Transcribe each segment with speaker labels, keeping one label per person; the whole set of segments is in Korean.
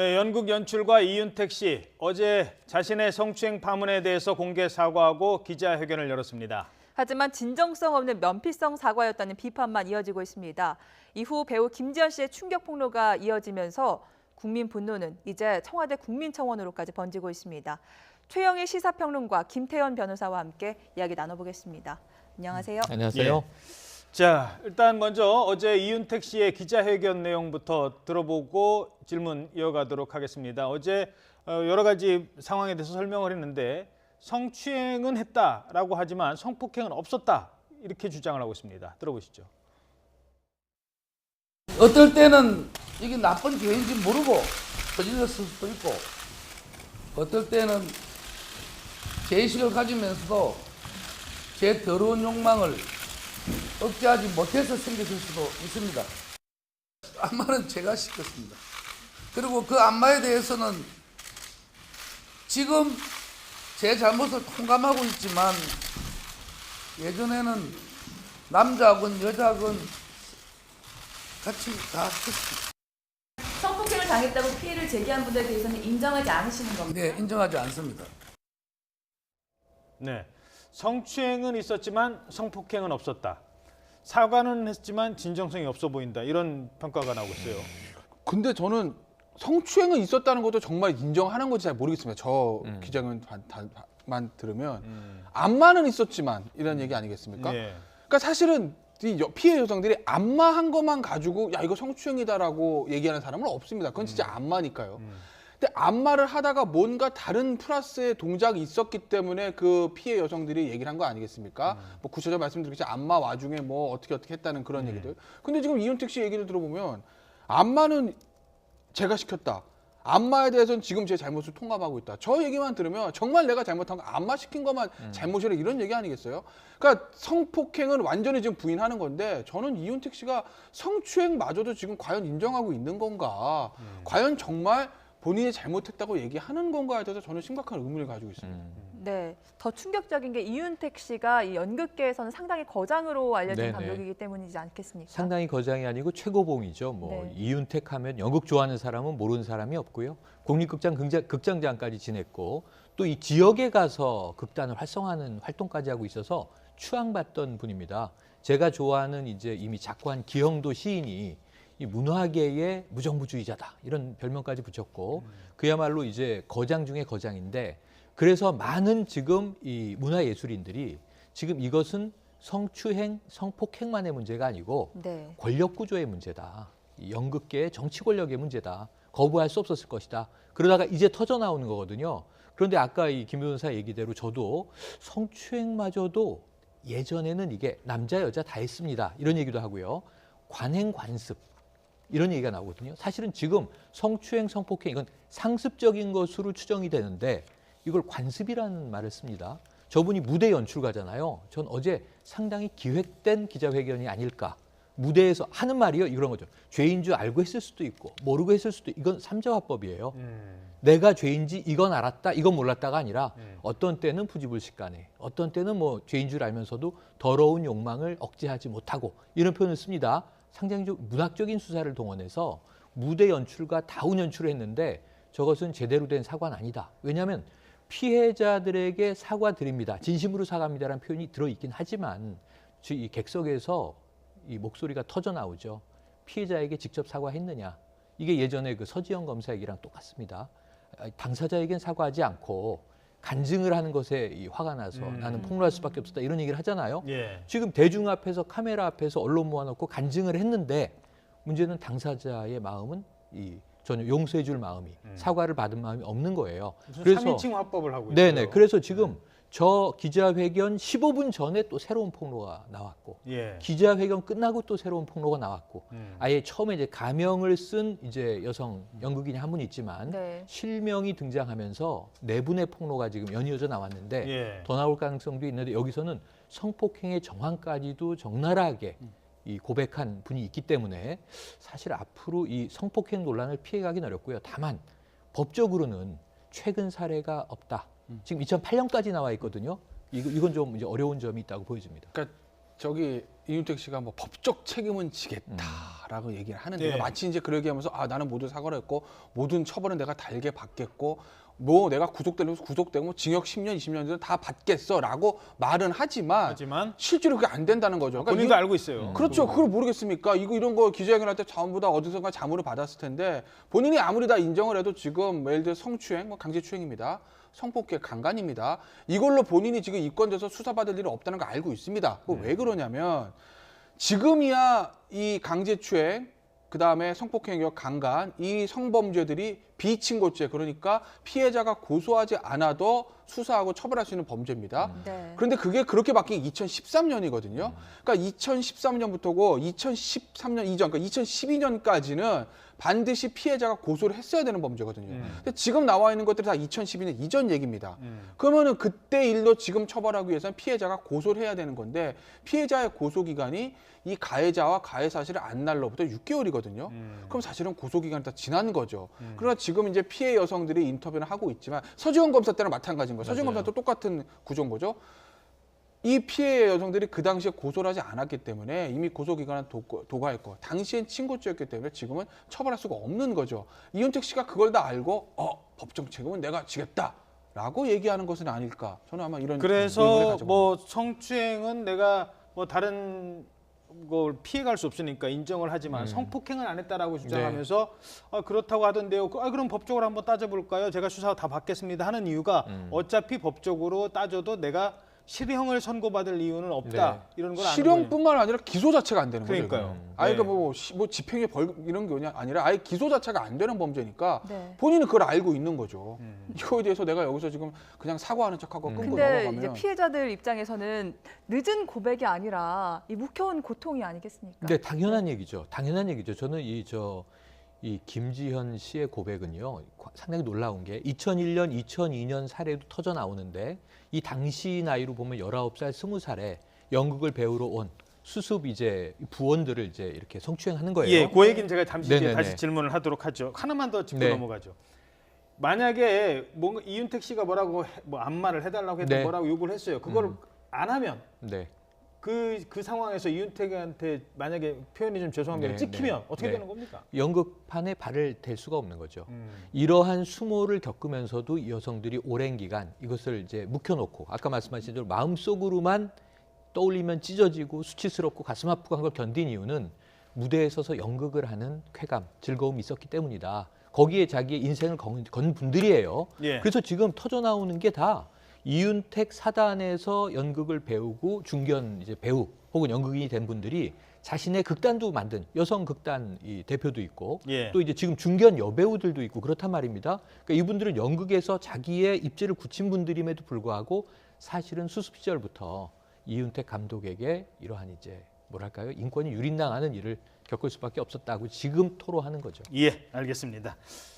Speaker 1: 네, 연극 연출가 이윤택 씨 어제 자신의 성추행 파문에 대해서 공개 사과하고 기자회견을 열었습니다.
Speaker 2: 하지만 진정성 없는 면피성 사과였다는 비판만 이어지고 있습니다. 이후 배우 김지현 씨의 충격 폭로가 이어지면서 국민 분노는 이제 청와대 국민청원으로까지 번지고 있습니다. 최영희 시사평론가 김태현 변호사와 함께 이야기 나눠보겠습니다. 안녕하세요.
Speaker 3: 안녕하세요.
Speaker 1: 자, 일단 먼저 어제 이윤택 씨의 기자회견 내용부터 들어보고 질문 이어가도록 하겠습니다. 어제 어, 여러 가지 상황에 대해서 설명을 했는데 성추행은 했다라고 하지만 성폭행은 없었다 이렇게 주장을 하고 있습니다. 들어보시죠.
Speaker 4: 어떨 때는 이게 나쁜 계획인지 모르고 저질렀을 수도 있고 어떨 때는 죄의식을 가지면서도 제 더러운 욕망을 억제하지 못해서 생겼을 수도 있습니다. 안마는 제가 시켰습니다. 그리고 그 안마에 대해서는 지금 제 잘못을 통감하고 있지만 예전에는 남자건 여자건 같이 다 했습니다.
Speaker 2: 성폭행을 당했다고 피해를 제기한 분들에 대해서는 인정하지 않으시는 겁니다.
Speaker 4: 네, 인정하지 않습니다.
Speaker 1: 네, 성추행은 있었지만 성폭행은 없었다. 사과는 했지만 진정성이 없어 보인다. 이런 평가가 나오고 있어요.
Speaker 5: 근데 저는 성추행은 있었다는 것도 정말 인정하는 건지 잘 모르겠습니다. 저 기자만 들으면 안마는 있었지만 이런 얘기 아니겠습니까?
Speaker 1: 예.
Speaker 5: 그러니까 사실은 이 여- 피해 여성들이 안마한 것만 가지고 야 이거 성추행이다라고 얘기하는 사람은 없습니다. 그건 진짜 안마니까요. 근데 안마를 하다가 뭔가 다른 플러스의 동작이 있었기 때문에 그 피해 여성들이 얘기를 한 거 아니겠습니까? 뭐 구체적으로 말씀드리겠지 안마 와중에 뭐 어떻게 어떻게 했다는 그런 얘기들. 근데 지금 이윤택 씨 얘기를 들어보면 안마는 제가 시켰다. 안마에 대해서는 지금 제 잘못을 통감하고 있다. 저 얘기만 들으면 정말 내가 잘못한 거 안마 시킨 것만 잘못이라 이런 얘기 아니겠어요? 그러니까 성폭행은 완전히 지금 부인하는 건데 저는 이윤택 씨가 성추행마저도 지금 과연 인정하고 있는 건가? 과연 정말 본인이 잘못했다고 얘기하는 건가에 대해서 저는 심각한 의문을 가지고 있습니다.
Speaker 2: 네, 더 충격적인 게 이윤택 씨가 이 연극계에서는 상당히 거장으로 알려진
Speaker 3: 네네.
Speaker 2: 감독이기 때문이지 않겠습니까?
Speaker 3: 상당히 거장이 아니고 최고봉이죠. 뭐
Speaker 2: 네.
Speaker 3: 이윤택 하면 연극 좋아하는 사람은 모르는 사람이 없고요. 국립극장 극장, 극장장까지 지냈고 또 이 지역에 가서 극단을 활성화하는 활동까지 하고 있어서 추앙받던 분입니다. 제가 좋아하는 이제 이미 작고한 기영도 시인이 이 문화계의 무정부주의자다 이런 별명까지 붙였고 그야말로 이제 거장 중의 거장인데 그래서 많은 지금 이 문화예술인들이 지금 이것은 성추행, 성폭행만의 문제가 아니고
Speaker 2: 네.
Speaker 3: 권력 구조의 문제다. 이 연극계의 정치 권력의 문제다. 거부할 수 없었을 것이다. 그러다가 이제 터져 나오는 거거든요. 그런데 아까 이 김 변호사 얘기대로 저도 성추행마저도 예전에는 이게 남자 여자 다 했습니다. 이런 얘기도 하고요. 관행 관습 이런 얘기가 나오거든요. 사실은 지금 성추행, 성폭행 이건 상습적인 것으로 추정이 되는데 이걸 관습이라는 말을 씁니다. 저분이 무대 연출가잖아요. 전 어제 상당히 기획된 기자회견이 아닐까. 무대에서 하는 말이요. 이런 거죠. 죄인 줄 알고 했을 수도 있고 모르고 했을 수도 이건 삼자화법이에요. 내가 죄인지 이건 알았다, 이건 몰랐다가 아니라 어떤 때는 부지불식간에, 어떤 때는 뭐 죄인 줄 알면서도 더러운 욕망을 억제하지 못하고 이런 표현을 씁니다. 상당히 좀 문학적인 수사를 동원해서 무대 연출과 다운 연출을 했는데 저것은 제대로 된 사과는 아니다. 왜냐하면 피해자들에게 사과드립니다. 진심으로 사과합니다라는 표현이 들어있긴 하지만 지- 이 객석에서 이 목소리가 터져 나오죠. 피해자에게 직접 사과했느냐. 이게 예전에 그 서지영 검사 얘기랑 똑같습니다. 아, 당사자에겐 사과하지 않고 간증을 하는 것에 이 화가 나서
Speaker 1: 음.
Speaker 3: 나는 폭로할 수밖에 없었다 이런 얘기를 하잖아요.
Speaker 1: 예.
Speaker 3: 지금 대중 앞에서 카메라 앞에서 언론 모아놓고 간증을 했는데 문제는 당사자의 마음은 이 전혀 용서해 줄 마음이 사과를 받은 마음이 없는 거예요.
Speaker 1: 무슨 3인칭 화법을 하고 있어요.
Speaker 3: 네네. 그래서 지금 저 기자회견 15분 전에 또 새로운 폭로가 나왔고
Speaker 1: 예.
Speaker 3: 기자회견 끝나고 또 새로운 폭로가 나왔고
Speaker 1: 음.
Speaker 3: 아예 처음에 이제 가명을 쓴 이제 여성 연극인이 한 분 있지만
Speaker 2: 네.
Speaker 3: 실명이 등장하면서 네 분의 폭로가 지금 연이어져 나왔는데
Speaker 1: 예.
Speaker 3: 더 나올 가능성도 있는데 여기서는 성폭행의 정황까지도 적나라하게 이 고백한 분이 있기 때문에 사실 앞으로 이 성폭행 논란을 피해가긴 어렵고요. 다만 법적으로는 최근 사례가 없다. 지금 2008년까지 나와 있거든요. 이거- 이건 좀 이제 어려운 점이 있다고 보여집니다.
Speaker 5: 그러니까 저기 이윤택 씨가 뭐 법적 책임은 지겠다라고 라고 얘기를 하는데
Speaker 1: 네.
Speaker 5: 마치 이제 그러게 하면서 아 나는 모두 사과를 했고 모든 처벌은 내가 달게 받겠고 뭐 내가 구속되면 구속되고 뭐 징역 10년 20년 다 받겠어라고 말은 하지만
Speaker 1: 하지만
Speaker 5: 실제로 그게 안 된다는 거죠. 그러니까
Speaker 1: 본인도
Speaker 5: 이-
Speaker 1: 알고 있어요.
Speaker 5: 그렇죠. 그걸 모르겠습니까? 이거 이런 거 기자회견할 때 전부 다 어디선가 자문을 받았을 텐데 본인이 아무리 다 인정을 해도 지금 예를 들어 성추행, 뭐 강제추행입니다. 성폭행, 강간입니다. 이걸로 본인이 지금 입건돼서 수사받을 일은 없다는 거 알고 있습니다. 그거 왜 그러냐면 지금이야 이 강제추행, 그 다음에 성폭행과 강간 이 성범죄들이 비친고죄 그러니까 피해자가 고소하지 않아도 수사하고 처벌할 수 있는 범죄입니다.
Speaker 2: 네.
Speaker 5: 그런데 그게 그렇게 바뀐 게 2013년이거든요. 그러니까 2013년부터고 2013년 이전, 그러니까 2012년까지는 반드시 피해자가 고소를 했어야 되는 범죄거든요.
Speaker 1: 음.
Speaker 5: 근데 지금 나와 있는 것들이 다 2012년 이전 얘기입니다.
Speaker 1: 음.
Speaker 5: 그러면은 그때 일로 지금 처벌하기 위해서는 피해자가 고소를 해야 되는 건데 피해자의 고소 기간이 이 가해자와 가해 사실을 안 날로부터 6개월이거든요.
Speaker 1: 음.
Speaker 5: 그럼 사실은 고소 기간이 다 지난 거죠. 그러나 지금 이제 피해 여성들이 인터뷰를 하고 있지만 서지원 검사 때랑 마찬가지인 거예요. 서지원. 검사도 똑같은 구조인 거죠. 이 피해 여성들이 그 당시에 고소를 하지 않았기 때문에 이미 고소 기간은 도- 도과했고 당시엔 친고죄였기 때문에 지금은 처벌할 수가 없는 거죠. 이윤택 씨가 그걸 다 알고 어 법정 책임은 내가 지겠다 라고 얘기하는 것은 아닐까. 저는 아마 이런
Speaker 1: 그래서. 뭐 성추행은 내가 뭐 다른 걸 피해갈 수 없으니까 인정을 하지만 성폭행은 안 했다라고 주장하면서 아, 그렇다고 하던데요. 그- 아, 그럼 법적으로 한번 따져볼까요? 제가 수사 다 받겠습니다 하는 이유가 어차피 법적으로 따져도 내가 실형을 선고받을 이유는 없다
Speaker 3: 네.
Speaker 1: 이런 걸 아는 거예요.
Speaker 5: 실형뿐만 아니라 기소 자체가 안 되는 거죠.
Speaker 1: 그러니까요.
Speaker 5: 이거는. 아예
Speaker 1: 네.
Speaker 5: 그 뭐, 시- 뭐 집행유 벌 이런 게 아니라 아예 기소 자체가 안 되는 범죄니까
Speaker 2: 네.
Speaker 5: 본인은 그걸 알고 있는 거죠.
Speaker 1: 음.
Speaker 5: 이거에 대해서 내가 여기서 지금 그냥 사과하는 척하고 끊고
Speaker 2: 근데
Speaker 5: 넘어가면
Speaker 2: 이제 피해자들 입장에서는 늦은 고백이 아니라 이 묵혀온 고통이 아니겠습니까?
Speaker 3: 근데 당연한 얘기죠. 당연한 얘기죠. 저는 이 저이 김지현 씨의 고백은요 과- 상당히 놀라운 게 2001년, 2002년 사례도 터져 나오는데 이 당시 나이로 보면 19살, 20살에 연극을 배우러 온 수습 이제 부원들을 이제 이렇게 성추행하는 거예요.
Speaker 1: 예, 그 얘기는 제가 잠시 뒤에
Speaker 3: 네네네.
Speaker 1: 다시 질문을 하도록 하죠. 하나만 더 짚고
Speaker 3: 네.
Speaker 1: 넘어가죠. 만약에 뭔가 이윤택 씨가 뭐라고 해- 뭐 안마를 해달라고 해도
Speaker 3: 네.
Speaker 1: 뭐라고 요구를 했어요. 그걸
Speaker 3: 음.
Speaker 1: 안 하면
Speaker 3: 네.
Speaker 1: 그, 그 상황에서 이윤택한테 만약에 표현이 좀 죄송합니다.
Speaker 3: 네,
Speaker 1: 찍히면
Speaker 3: 네,
Speaker 1: 어떻게
Speaker 3: 네.
Speaker 1: 되는 겁니까?
Speaker 3: 연극판에 발을 댈 수가 없는 거죠.
Speaker 1: 음.
Speaker 3: 이러한 수모를 겪으면서도 이 여성들이 오랜 기간 이것을 이제 묵혀놓고 아까 말씀하신 대로 마음속으로만 떠올리면 찢어지고 수치스럽고 가슴 아프고 한 걸 견딘 이유는 무대에 서서 연극을 하는 쾌감, 즐거움이 있었기 때문이다. 거기에 자기의 인생을 건, 건 분들이에요.
Speaker 1: 예.
Speaker 3: 그래서 지금 터져 나오는 게다 이윤택 사단에서 연극을 배우고 중견 이제 배우 혹은 연극인이 된 분들이 자신의 극단도 만든 여성 극단 이 대표도 있고
Speaker 1: 예.
Speaker 3: 또 이제 지금 중견 여배우들도 있고 그렇단 말입니다. 그러니까 이분들은 연극에서 자기의 입지를 굳힌 분들임에도 불구하고 사실은 수습 시절부터 이윤택 감독에게 이러한 이제 뭐랄까요 인권이 유린당하는 일을 겪을 수밖에 없었다고 지금 토로하는 거죠.
Speaker 1: 예, 알겠습니다.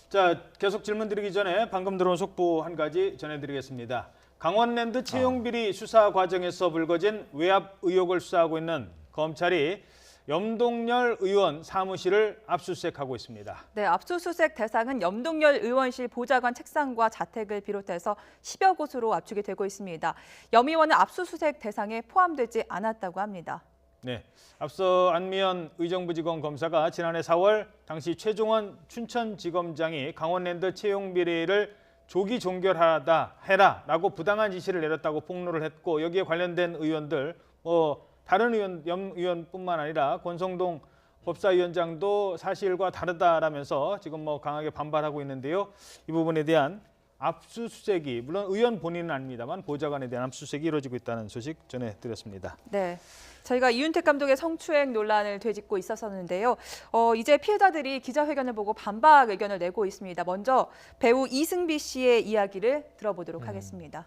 Speaker 1: 자, 계속 질문 드리기 전에 방금 들어온 속보 한 가지 전해드리겠습니다. 강원랜드 채용 비리 수사 과정에서 불거진 외압 의혹을 수사하고 있는 검찰이 염동열 의원 사무실을 압수수색하고 있습니다.
Speaker 2: 네, 압수수색 대상은 염동열 의원실 보좌관 책상과 자택을 비롯해서 10여 곳으로 압축이 되고 있습니다. 염 의원은 압수수색 대상에 포함되지 않았다고 합니다.
Speaker 1: 네, 앞서 안미연 의정부지검 검사가 지난해 4월 당시 최종원 춘천지검장이 강원랜드 채용 비리를 조기 종결하다 해라 라고 부당한 지시를 내렸다고 폭로를 했고 여기에 관련된 의원들 뭐 다른 의원 염 의원뿐만 아니라 권성동 법사위원장도 사실과 다르다라면서 지금 뭐 강하게 반발하고 있는데요. 이 부분에 대한 압수수색이 물론 의원 본인은 아닙니다만 보좌관에 대한 압수수색이 이루어지고 있다는 소식 전해드렸습니다.
Speaker 2: 네. 저희가 이윤택 감독의 성추행 논란을 되짚고 있었었는데요. 어, 이제 피해자들이 기자회견을 보고 반박 의견을 내고 있습니다. 먼저 배우 이승비 씨의 이야기를 들어보도록 하겠습니다.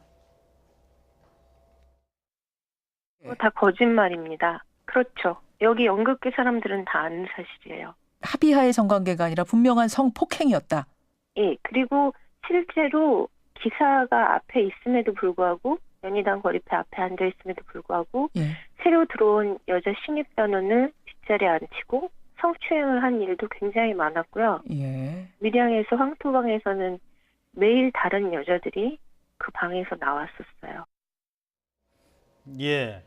Speaker 6: 어, 다 거짓말입니다. 그렇죠. 여기 연극계 사람들은 다 아는 사실이에요.
Speaker 7: 합의하의 성관계가 아니라 분명한 성폭행이었다.
Speaker 6: 예, 그리고 실제로 기사가 앞에 있음에도 불구하고 연희당 거리패 앞에 앉아 있음에도 불구하고
Speaker 7: 예.
Speaker 6: 새로 들어온 여자 신입 변호를 뒷자리에 앉히고 성추행을 한 일도 굉장히 많았고요.
Speaker 7: 예.
Speaker 6: 밀양에서 황토방에서는 매일 다른 여자들이 그 방에서 나왔었어요.
Speaker 1: 예.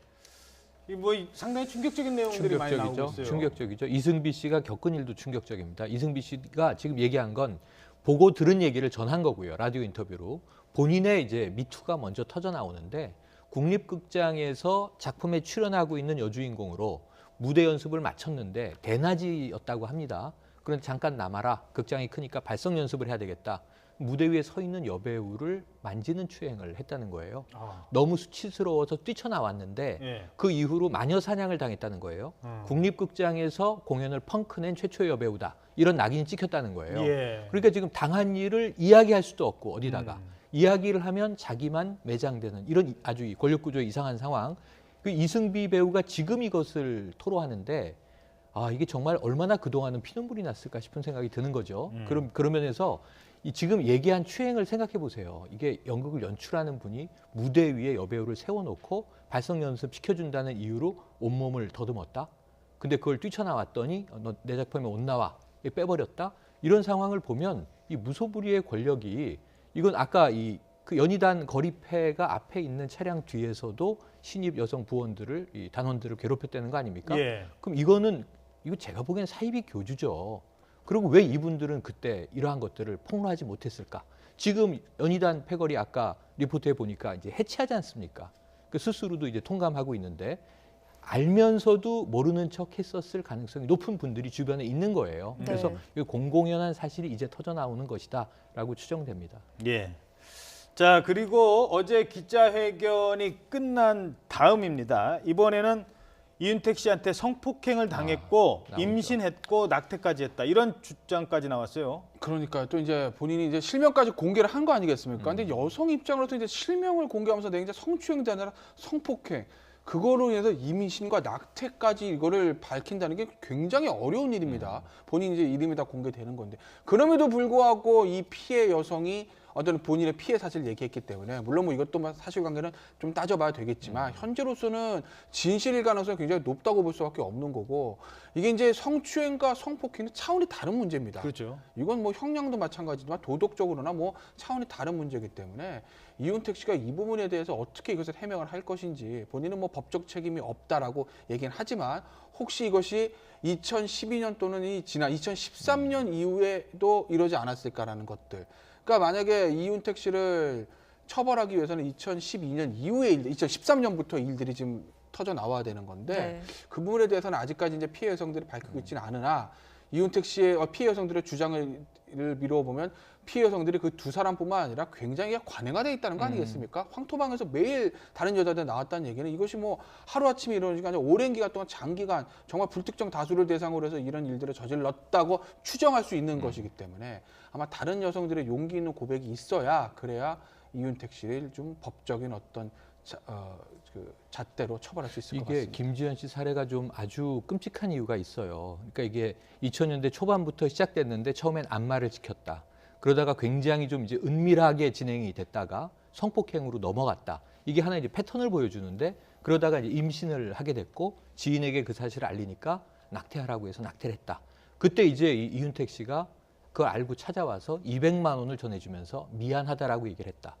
Speaker 1: 이뭐 상당히 충격적인 내용들이 많이 나오고
Speaker 3: 충격적이죠.
Speaker 1: 있어요.
Speaker 3: 충격적이죠. 이승비 씨가 겪은 일도 충격적입니다. 이승비 씨가 지금 얘기한 건 보고 들은 얘기를 전한 거고요. 라디오 인터뷰로 본인의 이제 미투가 먼저 터져 나오는데 국립극장에서 작품에 출연하고 있는 여주인공으로 무대 연습을 마쳤는데 대낮이었다고 합니다. 그런데 잠깐 남아라. 극장이 크니까 발성 연습을 해야 되겠다. 무대 위에 서 있는 여배우를 만지는 추행을 했다는 거예요.
Speaker 1: 아,
Speaker 3: 너무 수치스러워서 뛰쳐나왔는데
Speaker 1: 예.
Speaker 3: 그 이후로 마녀 사냥을 당했다는 거예요.
Speaker 1: 음.
Speaker 3: 국립극장에서 공연을 펑크낸 최초의 여배우다. 이런 낙인이 찍혔다는 거예요.
Speaker 1: 예.
Speaker 3: 그러니까 지금 당한 일을 이야기할 수도 없고 어디다가
Speaker 1: 음.
Speaker 3: 이야기를 하면 자기만 매장되는 이런 이- 아주 이 권력 구조 이상한 상황. 그 이승비 배우가 지금 이것을 토로하는데 아 이게 정말 얼마나 그 동안은 피눈물이 났을까 싶은 생각이 드는 거죠.
Speaker 1: 음.
Speaker 3: 그럼 그런 면에서 이 지금 얘기한 추행을 생각해 보세요. 이게 연극을 연출하는 분이 무대 위에 여배우를 세워놓고 발성 연습 시켜준다는 이유로 온몸을 더듬었다. 근데 그걸 뛰쳐나왔더니 어, 너내 작품에 못 나와 빼버렸다. 이런 상황을 보면 이 무소불위의 권력이 이건 아까 이 그 연희단 거리패가 앞에 있는 차량 뒤에서도 신입 여성 부원들을 이 단원들을 괴롭혔다는 거 아닙니까?
Speaker 1: 예.
Speaker 3: 그럼 이거는 이거 제가 보기엔 사이비 교주죠. 그리고 왜 이분들은 그때 이러한 것들을 폭로하지 못했을까? 지금 연희단 패거리 아까 리포트에 보니까 이제 해체하지 않습니까? 그 스스로도 이제 통감하고 있는데 알면서도 모르는 척 했었을 가능성이 높은 분들이 주변에 있는 거예요.
Speaker 2: 네.
Speaker 3: 그래서 이 공공연한 사실이 이제 터져 나오는 것이다라고 추정됩니다.
Speaker 1: 예. 자 그리고 어제 기자회견이 끝난 다음입니다. 이번에는 이윤택 씨한테 성폭행을 당했고
Speaker 3: 나오죠.
Speaker 1: 임신했고 낙태까지 했다 이런 주장까지 나왔어요.
Speaker 5: 그러니까 또 이제 본인이 이제 실명까지 공개를 한 거 아니겠습니까? 근데
Speaker 3: 음.
Speaker 5: 여성 입장으로서 이제 실명을 공개하면서 내가 이제 아니라 성폭행 그거로 인해서 임신과 낙태까지 이거를 밝힌다는 게 굉장히 어려운 일입니다. 본인 이제 이름이 다 공개되는 건데 그럼에도 불구하고 이 피해 여성이 어떤 본인의 피해 사실을 얘기했기 때문에 물론 뭐 이것도 뭐 사실관계는 좀 따져봐야 되겠지만 현재로서는 진실일 가능성이 굉장히 높다고 볼 수밖에 없는 거고 이게 이제 성추행과 성폭행은 차원이 다른 문제입니다.
Speaker 1: 그렇죠.
Speaker 5: 이건 뭐 형량도 마찬가지지만 도덕적으로나 뭐 차원이 다른 문제이기 때문에 이윤택 씨가 이 부분에 대해서 어떻게 이것을 해명을 할 것인지 본인은 뭐 법적 책임이 없다라고 얘기는 하지만 혹시 이것이 2012년 또는 이 지난 2013년 이후에도 이러지 않았을까라는 것들. 그러니까 만약에 이윤택 씨를 처벌하기 위해서는 2012년 이후의 일, 2013년부터 일들이 지금 터져 나와야 되는 건데
Speaker 2: 네.
Speaker 5: 그 부분에 대해서는 아직까지 이제 피해 여성들이 밝히고 있지는 않으나 이윤택 씨의 어, 피해 여성들의 주장을 미루어 보면 피해 여성들이 그 두 사람뿐만 아니라 굉장히 관행화 돼 있다는 거 아니겠습니까? 황토방에서 매일 다른 여자들 나왔다는 얘기는 이것이 뭐 하루 아침에 이루어진 게 아니라 오랜 기간 동안 장기간 정말 불특정 다수를 대상으로 해서 이런 일들을 저질렀다고 추정할 수 있는 것이기 때문에 아마 다른 여성들의 용기 있는 고백이 있어야 그래야 이윤택 씨를 좀 법적인 어떤 자, 어, 그 잣대로 처벌할 수 있을 것
Speaker 3: 이게
Speaker 5: 같습니다.
Speaker 3: 김지현 씨 사례가 좀 아주 끔찍한 이유가 있어요. 그러니까 이게 2000년대 초반부터 시작됐는데 처음엔 안마를 지켰다. 그러다가 굉장히 좀 이제 은밀하게 진행이 됐다가 성폭행으로 넘어갔다. 이게 하나의 이제 패턴을 보여주는데 그러다가 이제 임신을 하게 됐고 지인에게 그 사실을 알리니까 낙태하라고 해서 낙태를 했다. 그때 이제 이 이윤택 씨가 그걸 알고 찾아와서 200만 원을 전해주면서 미안하다라고 얘기를 했다.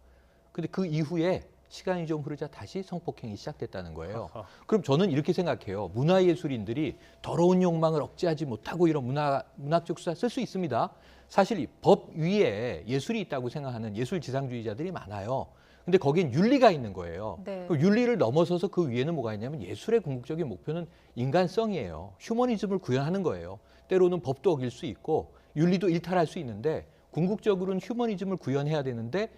Speaker 3: 근데 그 이후에 시간이 좀 흐르자 다시 성폭행이 시작됐다는 거예요.
Speaker 1: 아하.
Speaker 3: 그럼 저는 이렇게 생각해요. 문화예술인들이 더러운 욕망을 억제하지 못하고 이런 문화, 문학적 수사 쓸 수 있습니다. 사실 이법 위에 예술이 있다고 생각하는 예술 지상주의자들이 많아요. 근데 거기엔 윤리가 있는 거예요.
Speaker 2: 네.
Speaker 3: 그 윤리를 넘어서서 그 위에는 뭐가 있냐면 예술의 궁극적인 목표는 인간성이에요. 휴머니즘을 구현하는 거예요. 때로는 법도 어길 수 있고 윤리도 일탈할 수 있는데 궁극적으로는 휴머니즘을 구현해야 되는데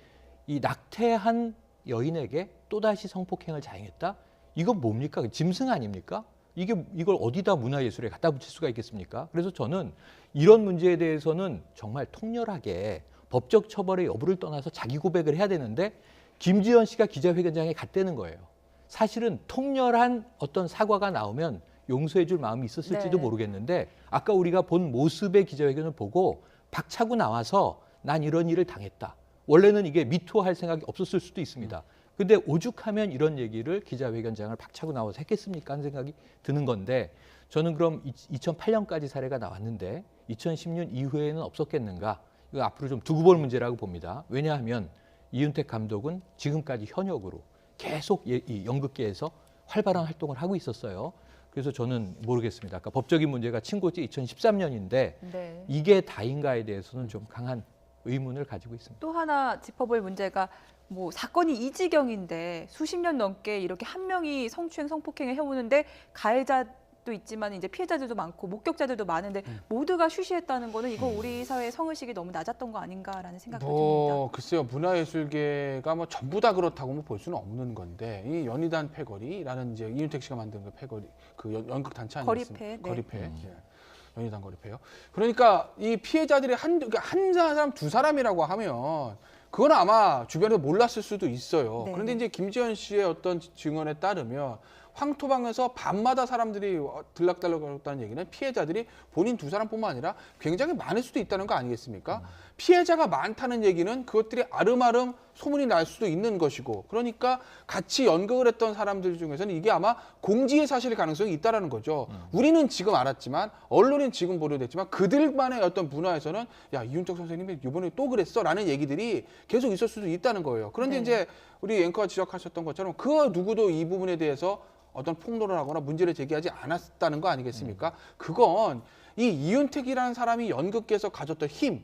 Speaker 3: 이 낙태한 여인에게 또다시 성폭행을 자행했다? 이건 뭡니까? 짐승 아닙니까? 이게 이걸 어디다 문화예술에 갖다 붙일 수가 있겠습니까? 그래서 저는 이런 문제에 대해서는 정말 통렬하게 법적 처벌의 여부를 떠나서 자기 고백을 해야 되는데 김지현 씨가 기자회견장에 갔다는 거예요. 사실은 통렬한 어떤 사과가 나오면 용서해 줄 마음이 있었을지도
Speaker 2: 네.
Speaker 3: 모르겠는데 아까 우리가 본 모습의 기자회견을 보고 박차고 나와서 난 이런 일을 당했다. 원래는 이게 미투 할 생각이 없었을 수도 있습니다. 근데 오죽하면 이런 얘기를 기자회견장을 박차고 나와서 했겠습니까 하는 생각이 드는 건데 저는 그럼 2008년까지 사례가 나왔는데 2010년 이후에는 없었겠는가? 이거 앞으로 좀 두고 볼 문제라고 봅니다. 왜냐하면 이윤택 감독은 지금까지 현역으로 계속 예- 이 연극계에서 활발한 활동을 하고 있었어요. 그래서 저는 모르겠습니다. 아까 법적인 문제가 친고죄 2013년인데
Speaker 2: 네.
Speaker 3: 이게 다인가에 대해서는 좀 강한 의문을 가지고 있습니다.
Speaker 2: 또 하나 짚어볼 문제가 뭐 사건이 이 지경인데 수십 년 넘게 이렇게 한 명이 성추행 성폭행을 해오는데 가해자 도 있지만 이제 피해자들도 많고 목격자들도 많은데
Speaker 5: 음.
Speaker 2: 모두가 쉬쉬했다는 거는 이거 우리 사회의 성의식이 너무 낮았던 거 아닌가라는 생각이 듭니다.
Speaker 5: 뭐 글쎄요 문화예술계가 뭐 전부 다 그렇다고 뭐볼 수는 없는 건데 이 연희단 패거리라는 이제 이윤택 씨가 만든 그 패거리 그 연- 연극 단체 아니겠습니까?
Speaker 2: 거리패, 네.
Speaker 5: 거리패.
Speaker 3: 음.
Speaker 5: 예. 연희단 거리패요. 그러니까 이 피해자들이 한, 그러니까 한 사람 두 사람이라고 하면 그건 아마 주변에서 몰랐을 수도 있어요.
Speaker 2: 네.
Speaker 5: 그런데 이제 김지현 씨의 어떤 증언에 따르면 황토방에서 밤마다 사람들이 어, 들락달락거렸다는 얘기는 피해자들이 본인 두 사람뿐만 아니라 굉장히 많을 수도 있다는 거 아니겠습니까? 피해자가 많다는 얘기는 그것들이 아름아름 소문이 날 수도 있는 것이고 그러니까 같이 연극을 했던 사람들 중에서는 이게 아마 공지의 사실일 가능성이 있다라는 거죠. 우리는 지금 알았지만 언론은 지금 보도됐지만 그들만의 어떤 문화에서는 야 이윤택 선생님이 이번에 또 그랬어라는 얘기들이 계속 있을 수도 있다는 거예요. 그런데
Speaker 2: 네.
Speaker 5: 이제 우리 앵커가 지적하셨던 것처럼 그 누구도 이 부분에 대해서 어떤 폭로를 하거나 문제를 제기하지 않았다는 거 아니겠습니까? 그건 이 이윤택이라는 사람이 연극계에서 가졌던 힘.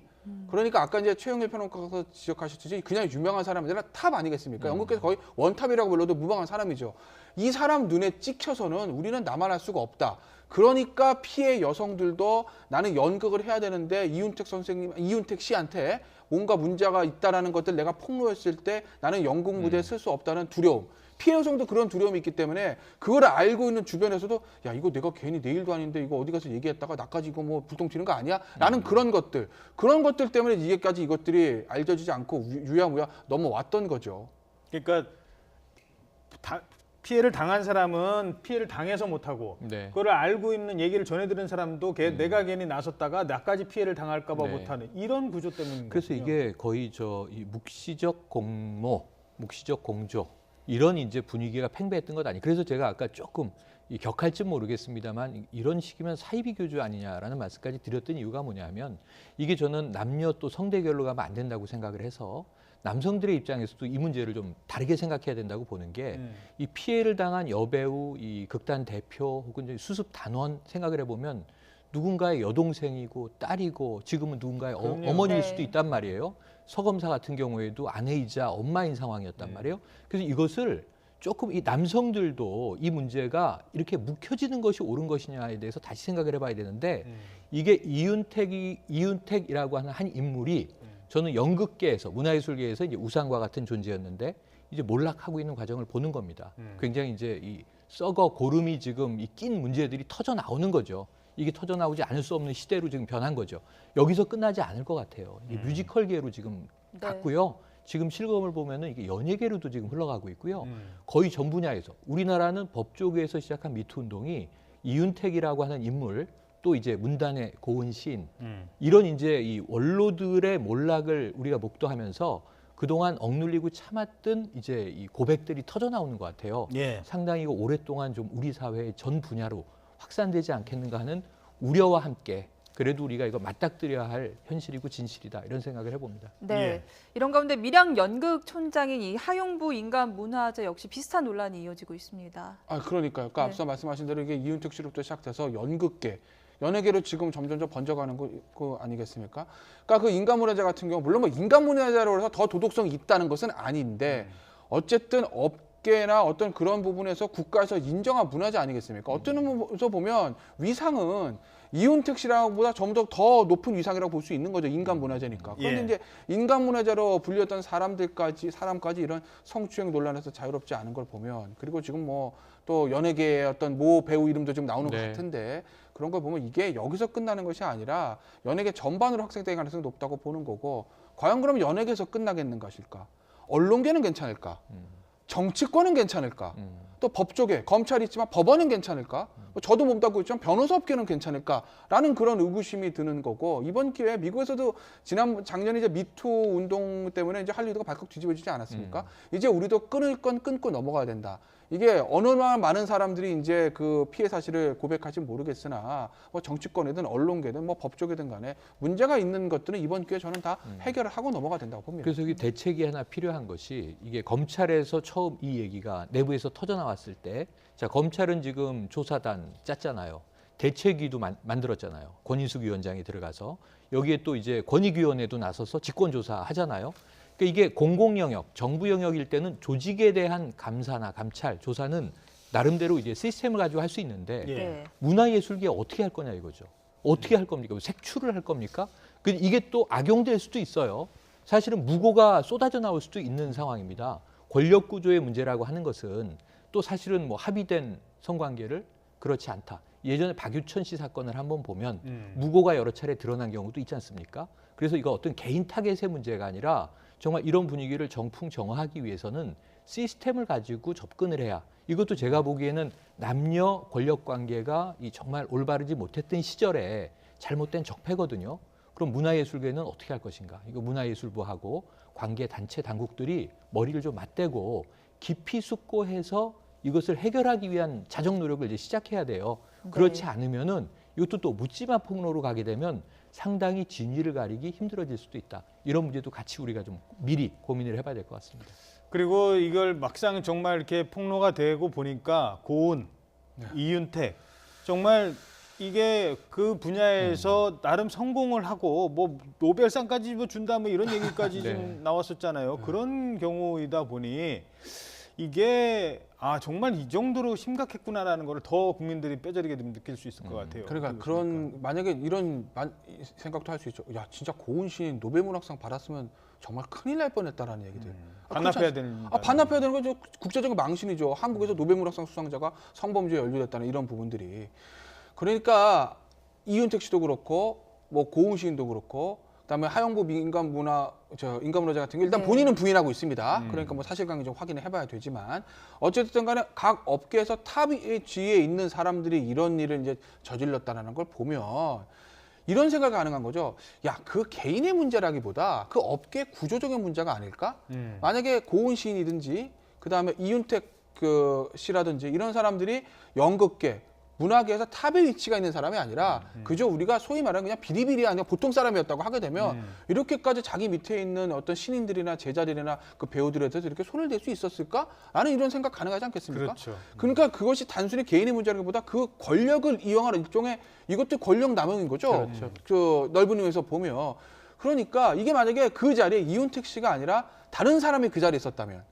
Speaker 5: 그러니까 아까 이제 최영일 평론가가 지적하셨듯이 그냥 유명한 사람이 아니라 탑 아니겠습니까? 연극계에서 거의 원탑이라고 불러도 무방한 사람이죠. 이 사람 눈에 찍혀서는 우리는 나만할 수가 없다. 그러니까 피해 여성들도 나는 연극을 해야 되는데 이윤택 선생님, 이윤택 씨한테 뭔가 문제가 있다라는 것들 내가 폭로했을 때 나는 연극 무대에 쓸수 없다는 두려움. 피해 여성도 그런 두려움이 있기 때문에 그걸 알고 있는 주변에서도 야 이거 내가 괜히 내 일도 아닌데 이거 어디 가서 얘기했다가 나까지 이거 뭐 불똥 튀는 거 아니야? 라는 그런 것들 그런 것들 때문에 이게까지 이것들이 알려지지 않고 유- 유야무야 넘어왔던 거죠.
Speaker 1: 그러니까 다- 피해를 당한 사람은 피해를 당해서 못하고
Speaker 3: 네.
Speaker 1: 그걸 알고 있는 얘기를 전해들은 사람도 걔- 내가 괜히 나섰다가 나까지 피해를 당할까 봐
Speaker 3: 네.
Speaker 1: 못하는 이런 구조 때문인
Speaker 3: 그래서. 이게 거의 저 이 묵시적 공모, 묵시적 공조 이런 이제 분위기가 팽배했던 것 아니. 그래서 제가 아까 조금 이 격할지 모르겠습니다만 이- 이런 식이면 사이비 교주 아니냐라는 말씀까지 드렸던 이유가 뭐냐면 이게 저는 남녀 또 성대결로 가면 안 된다고 생각을 해서 남성들의 입장에서도 이 문제를 좀 다르게 생각해야 된다고 보는 게
Speaker 1: 음.
Speaker 3: 이 피해를 당한 여배우, 이 극단 대표 혹은 수습 단원 생각을 해보면 누군가의 여동생이고 딸이고 지금은 누군가의 어,
Speaker 1: 그럼요.
Speaker 3: 어 머니일
Speaker 2: 네.
Speaker 3: 수도 있단 말이에요. 서검사 같은 경우에도 아내이자 엄마인 상황이었단
Speaker 1: 네.
Speaker 3: 말이에요. 그래서 이것을 조금 이 남성들도 이 문제가 이렇게 묵혀지는 것이 옳은 것이냐에 대해서 다시 생각을 해봐야 되는데
Speaker 1: 음.
Speaker 3: 이게 이윤택이 이윤택이라고 하는 한 인물이 저는 연극계에서 문화예술계에서 이제 우상과 같은 존재였는데 이제 몰락하고 있는 과정을 보는 겁니다.
Speaker 1: 음.
Speaker 3: 굉장히 이제 이 썩어 고름이 지금 이 낀 문제들이 터져 나오는 거죠. 이게 터져 나오지 않을 수 없는 시대로 지금 변한 거죠. 여기서 끝나지 않을 것 같아요. 이
Speaker 1: 음.
Speaker 3: 뮤지컬계로 지금
Speaker 2: 네.
Speaker 3: 갔고요. 지금 실검을 보면은 이게 연예계로도 지금 흘러가고 있고요.
Speaker 1: 음.
Speaker 3: 거의 전 분야에서 우리나라는 법조계에서 시작한 미투 운동이 이윤택이라고 하는 인물 또 이제 문단의 고은 시인
Speaker 1: 음.
Speaker 3: 이런 이제 이 원로들의 몰락을 우리가 목도하면서 그동안 억눌리고 참았던 이제 이 고백들이 터져 나오는 것 같아요.
Speaker 1: 예.
Speaker 3: 상당히 오랫동안 좀 우리 사회의 전 분야로 확산되지 않겠는가 하는 우려와 함께 그래도 우리가 이거 맞닥뜨려야 할 현실이고 진실이다 이런 생각을 해봅니다.
Speaker 2: 네.
Speaker 1: 예.
Speaker 2: 이런 가운데 밀양 연극촌장인 이 하용부 인간 문화재 역시 비슷한 논란이 이어지고 있습니다.
Speaker 5: 아 그러니까요. 아까
Speaker 2: 네.
Speaker 5: 앞서 말씀하신 대로 이게 이윤택 씨로부터 시작돼서 연극계, 연예계로 지금 점점점 번져가는 거, 거 아니겠습니까? 그러니까 그 인간 문화재 같은 경우 물론 뭐 인간 문화재로 해서 더 도덕성이 있다는 것은 아닌데 어쨌든 업 계나 어떤 그런 부분에서 국가에서 인정한 문화재 아니겠습니까? 어떤 의미에서 보면 위상은 이윤택 씨랑보다 좀더더 높은 위상이라고 볼 수 있는 거죠. 인간 문화재니까. 그런데
Speaker 1: 예.
Speaker 5: 이제 인간 문화재로 불렸던 사람들까지 사람까지 이런 성추행 논란에서 자유롭지 않은 걸 보면 그리고 지금 뭐 또 연예계의 어떤 모 배우 이름도 지금 나오는 것
Speaker 3: 네.
Speaker 5: 같은데 그런 걸 보면 이게 여기서 끝나는 것이 아니라 연예계 전반으로 확산될 가능성이 높다고 보는 거고 과연 그럼 연예계에서 끝나겠는 것일까? 언론계는 괜찮을까? 정치권은 괜찮을까?
Speaker 3: 음.
Speaker 5: 또 법조계, 검찰이 있지만 법원은 괜찮을까? 뭐 저도 못하고 있지만 변호사 업계는 괜찮을까?라는 그런 의구심이 드는 거고 이번 기회에 미국에서도 지난 작년 이제 미투 운동 때문에 이제 할리우드가 발칵 뒤집어지지 않았습니까? 이제 우리도 끊을 건 끊고 넘어가야 된다. 이게 어느나 많은 사람들이 이제 그 피해 사실을 고백할지 모르겠으나 뭐 정치권이든 언론계든 뭐 법조계든 간에 문제가 있는 것들은 이번 기회에 저는 다 해결을 하고 넘어가야 된다고 봅니다.
Speaker 3: 그래서 여기 대책이 하나 필요한 것이 이게 검찰에서 처음 이 얘기가 내부에서 터져 나왔 나왔을 때, 자 검찰은 지금 조사단 짰잖아요. 대책위도 만, 만들었잖아요. 권인숙 위원장이 들어가서 여기에 또 이제 권익위원회도 나서서 직권조사 하잖아요. 그러니까 이게 공공 영역, 정부 영역일 때는 조직에 대한 감사나 감찰, 조사는 나름대로 이제 시스템을 가지고 할 수 있는데
Speaker 1: 예.
Speaker 2: 네.
Speaker 3: 문화예술계 어떻게 할 거냐 이거죠. 어떻게 할 겁니까? 색출을 할 겁니까? 그 이게 또 악용될 수도 있어요. 사실은 무고가 쏟아져 나올 수도 있는 상황입니다. 권력 구조의 문제라고 하는 것은 또 사실은 뭐 합의된 성관계를 그렇지 않다. 예전에 박유천 씨 사건을 한번 보면
Speaker 1: 음.
Speaker 3: 무고가 여러 차례 드러난 경우도 있지 않습니까? 그래서 이거 어떤 개인 타겟의 문제가 아니라 정말 이런 분위기를 정풍정화하기 위해서는 시스템을 가지고 접근을 해야 이것도 제가 보기에는 남녀 권력 관계가 이 정말 올바르지 못했던 시절에 잘못된 적폐거든요. 그럼 문화예술계는 어떻게 할 것인가? 이거 문화예술부하고 관계 단체 당국들이 머리를 좀 맞대고 깊이 숙고해서 이것을 해결하기 위한 자정 노력을 이제 시작해야 돼요. 그렇지
Speaker 2: 네.
Speaker 3: 않으면은 이것도 또 묻지마 폭로로 가게 되면 상당히 진위를 가리기 힘들어질 수도 있다. 이런 문제도 같이 우리가 좀 미리 고민을 해봐야 될 것 같습니다.
Speaker 1: 그리고 이걸 막상 정말 이렇게 폭로가 되고 보니까 고은, 이윤택 정말 이게 그 분야에서 나름 성공을 하고 뭐 노벨상까지 뭐 준다 뭐 이런 얘기까지
Speaker 3: 네.
Speaker 1: 좀 나왔었잖아요. 그런 경우이다 보니 이게 아 정말 이 정도로 심각했구나라는 걸더 국민들이 뼈저리게 좀 느낄 수 있을 것 같아요.
Speaker 5: 그러니까 그런 만약에 이런 만- 생각도 할 수 있죠. 야 진짜 고은 시인 노벨문학상 받았으면 정말 큰일 날 뻔했다라는 얘기들. 아,
Speaker 1: 반납해야 되는
Speaker 5: 않- 아 반납해야 되는 거죠. 국제적인 망신이죠. 한국에서 노벨문학상 수상자가 성범죄에 연루됐다는 이런 부분들이. 그러니까 이윤택 씨도 그렇고 뭐 고은 시인도 그렇고 그다음에 하영부 민간 문화 저 인간 문화재 같은 게 일단
Speaker 2: 네.
Speaker 5: 본인은 부인하고 있습니다. 그러니까 뭐 사실관계 좀 확인을 해봐야 되지만 어쨌든 간에 각 업계에서 탑의 지위에 있는 사람들이 이런 일을 이제 저질렀다는 걸 보면 이런 생각이 가능한 거죠. 야, 그 개인의 문제라기보다 그 업계 구조적인 문제가 아닐까?
Speaker 1: 음.
Speaker 5: 만약에 고은 시인이든지 그다음에 이윤택 그 씨라든지 이런 사람들이 연극계 문화계에서 탑의 위치가 있는 사람이 아니라 그저 우리가 소위 말하는 그냥 비리비리한 그냥 보통 사람이었다고 하게 되면 이렇게까지 자기 밑에 있는 어떤 신인들이나 제자들이나 그 배우들에 대해서 이렇게 손을 댈 수 있었을까? 라는 이런 생각 가능하지 않겠습니까?
Speaker 1: 그렇죠.
Speaker 5: 그러니까 그것이 단순히 개인의 문제라기보다 그 권력을 이용하는 일종의 이것도 권력 남용인 거죠.
Speaker 3: 그렇죠.
Speaker 5: 그 넓은 의미에서 보면 그러니까 이게 만약에 그 자리에 이윤택 씨가 아니라 다른 사람이 그 자리에 있었다면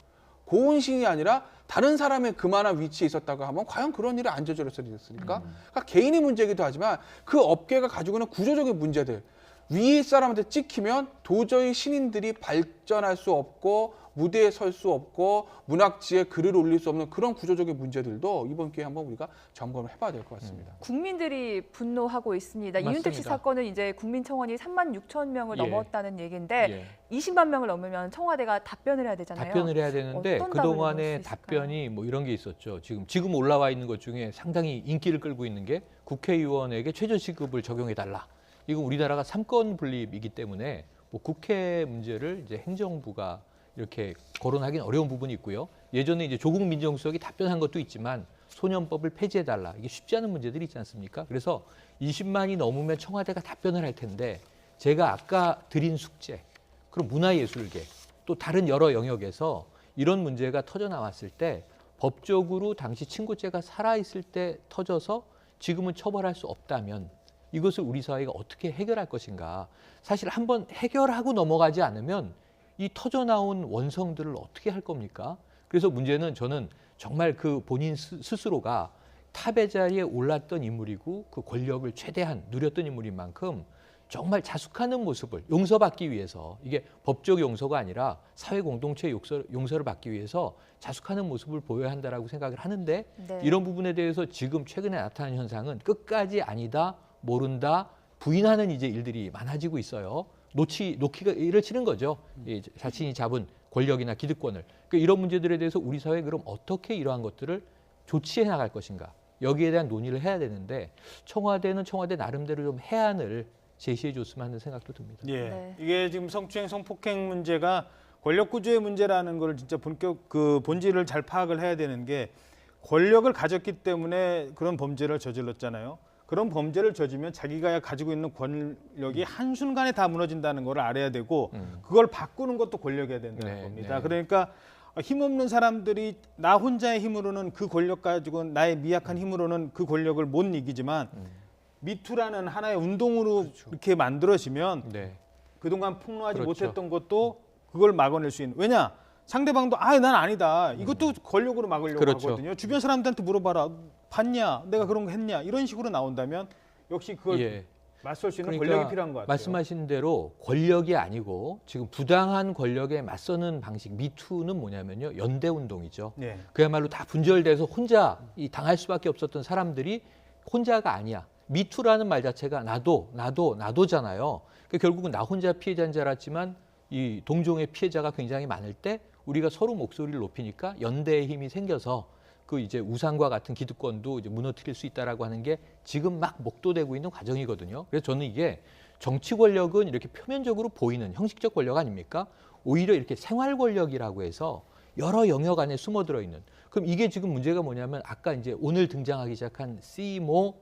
Speaker 5: 고은 시인이 아니라 다른 사람의 그만한 위치에 있었다고 하면 과연 그런 일이 안 저질렀을까? 그러니까 개인의 문제이기도 하지만 그 업계가 가지고 있는 구조적인 문제들 위에 사람한테 찍히면 도저히 신인들이 발전할 수 없고 무대에 설 수 없고 문학지에 글을 올릴 수 없는 그런 구조적인 문제들도 이번 기회에 한번 우리가 점검을 해봐야 될 것 같습니다.
Speaker 2: 국민들이 분노하고 있습니다. 이윤택 씨. 사건은 이제 국민 청원이 3만 6천 명을
Speaker 3: 예.
Speaker 2: 넘었다는 얘기인데
Speaker 3: 예.
Speaker 2: 20만 명을 넘으면 청와대가 답변을 해야 되잖아요.
Speaker 3: 답변을 해야 되는데 그동안의? 답변이 뭐 이런 게 있었죠. 지금 지금 올라와 있는 것 중에 상당히 인기를 끌고 있는 게 국회의원에게 최저시급을 적용해 달라. 이건 우리나라가 삼권 분립이기 때문에 뭐 국회 문제를 이제 행정부가 이렇게 거론하기는 어려운 부분이 있고요. 예전에 이제 조국 민정수석이 답변한 것도 있지만 소년법을 폐지해 달라. 이게 쉽지 않은 문제들이 있지 않습니까? 그래서 20만이 넘으면 청와대가 답변을 할 텐데 제가 아까 드린 숙제 그럼 문화예술계 또 다른 여러 영역에서 이런 문제가 터져 나왔을 때 법적으로 당시 친고죄가 살아 있을 때 터져서 지금은 처벌할 수 없다면 이것을 우리 사회가 어떻게 해결할 것인가? 사실 한번 해결하고 넘어가지 않으면 이 터져 나온 원성들을 어떻게 할 겁니까? 그래서 문제는 저는 정말 그 본인 스- 스스로가 탑의 자리에 올랐던 인물이고 그 권력을 최대한 누렸던 인물인 만큼 정말 자숙하는 모습을 용서받기 위해서 이게 법적 용서가 아니라 사회 공동체 용서, 용서를 받기 위해서 자숙하는 모습을 보여야 한다라고 생각을 하는데
Speaker 2: 네.
Speaker 3: 이런 부분에 대해서 지금 최근에 나타난 현상은 끝까지 아니다 모른다 부인하는 이제 일들이 많아지고 있어요. 놓치 놓기가 일을 치는 거죠. 이 자신이 잡은 권력이나 기득권을. 그러니까 이런 문제들에 대해서 우리 사회 그럼 어떻게 이러한 것들을 조치해 나갈 것인가? 여기에 대한 논의를 해야 되는데 청와대는 청와대 나름대로 좀 해안을 제시해 줬으면 하는 생각도 듭니다.
Speaker 1: 예.
Speaker 2: 네.
Speaker 1: 이게 지금 성추행, 성폭행 문제가 권력 구조의 문제라는 걸 진짜 본격 그 본질을 잘 파악을 해야 되는 게 권력을 가졌기 때문에 그런 범죄를 저질렀잖아요. 그런 범죄를 저지면 자기가 가지고 있는 권력이 한순간에 다 무너진다는 걸 알아야 되고
Speaker 3: 음.
Speaker 1: 그걸 바꾸는 것도 권력이어야 된다는
Speaker 3: 네,
Speaker 1: 겁니다.
Speaker 3: 네.
Speaker 1: 그러니까 힘없는 사람들이 나 혼자의 힘으로는 그 권력 가지고 나의 미약한 힘으로는 그 권력을 못 이기지만 미투라는 하나의 운동으로 이렇게 만들어지면
Speaker 3: 네.
Speaker 1: 그동안 폭로하지
Speaker 3: 그렇죠.
Speaker 1: 못했던 것도 그걸 막아낼 수 있는 왜냐 상대방도 아 난 아니다 이것도 권력으로 막으려고
Speaker 3: 그렇죠.
Speaker 1: 하거든요 주변 사람들한테 물어봐라 봤냐 내가 그런 거 했냐 이런 식으로 나온다면 역시 그걸
Speaker 3: 예.
Speaker 1: 맞설 수 있는
Speaker 3: 그러니까
Speaker 1: 권력이 필요한 것 같아요
Speaker 3: 말씀하신 대로 권력이 아니고 지금 부당한 권력에 맞서는 방식 미투는 뭐냐면요 연대 운동이죠.
Speaker 1: 네.
Speaker 3: 그야말로 다 분절돼서 혼자 이 당할 수밖에 없었던 사람들이 혼자가 아니야. 미투라는 말 자체가 나도 나도 나도잖아요. 그러니까 결국은 나 혼자 피해자인 줄 알았지만 이 동종의 피해자가 굉장히 많을 때 우리가 서로 목소리를 높이니까 연대의 힘이 생겨서 그 이제 우상과 같은 기득권도 이제 무너뜨릴 수 있다라고 하는 게 지금 막 목도되고 있는 과정이거든요. 그래서 저는 이게 정치 권력은 이렇게 표면적으로 보이는 형식적 권력 아닙니까? 오히려 이렇게 생활 권력이라고 해서 여러 영역 안에 숨어들어 있는. 그럼 이게 지금 문제가 뭐냐면 아까 이제 오늘 등장하기 시작한 씨모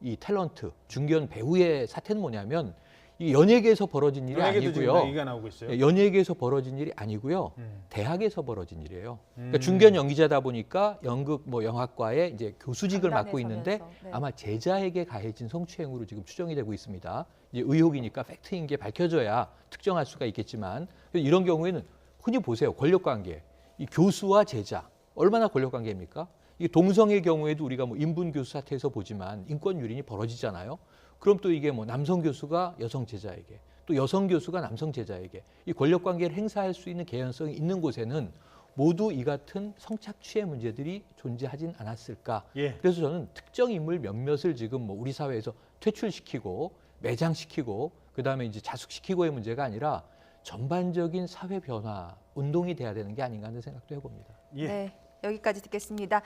Speaker 3: 이 탤런트 중견 배우의 사태는 뭐냐면 이 연예계에서 벌어진 일이 아니고요.
Speaker 1: 얘기가 나오고 있어요
Speaker 3: 예, 연예계에서 벌어진 일이 아니고요.
Speaker 1: 음.
Speaker 3: 대학에서 벌어진 일이에요.
Speaker 1: 음.
Speaker 3: 그러니까 중견 연기자다 보니까 연극 뭐 영화과에 이제 교수직을 맡고 있는데
Speaker 2: 네.
Speaker 3: 아마 제자에게 가해진 성추행으로 지금 추정이 되고 있습니다. 이제 의혹이니까 팩트인 게 밝혀져야 특정할 수가 있겠지만 이런 경우에는 흔히 보세요 권력 관계 이 교수와 제자 얼마나 권력 관계입니까? 이 동성의 경우에도 우리가 뭐 인분 교수 사태에서 보지만 인권 유린이 벌어지잖아요. 그럼 또 이게 뭐 남성 교수가 여성 제자에게 또 여성 교수가 남성 제자에게 이 권력 관계를 행사할 수 있는 개연성이 있는 곳에는 모두 이 같은 성착취의 문제들이 존재하진 않았을까?
Speaker 1: 예.
Speaker 3: 그래서 저는 특정 인물 몇몇을 지금 뭐 우리 사회에서 퇴출시키고 매장시키고 그다음에 이제 자숙시키고의 문제가 아니라 전반적인 사회 변화 운동이 돼야 되는 게 아닌가 하는 생각도 해봅니다.
Speaker 1: 예.
Speaker 2: 네, 여기까지 듣겠습니다.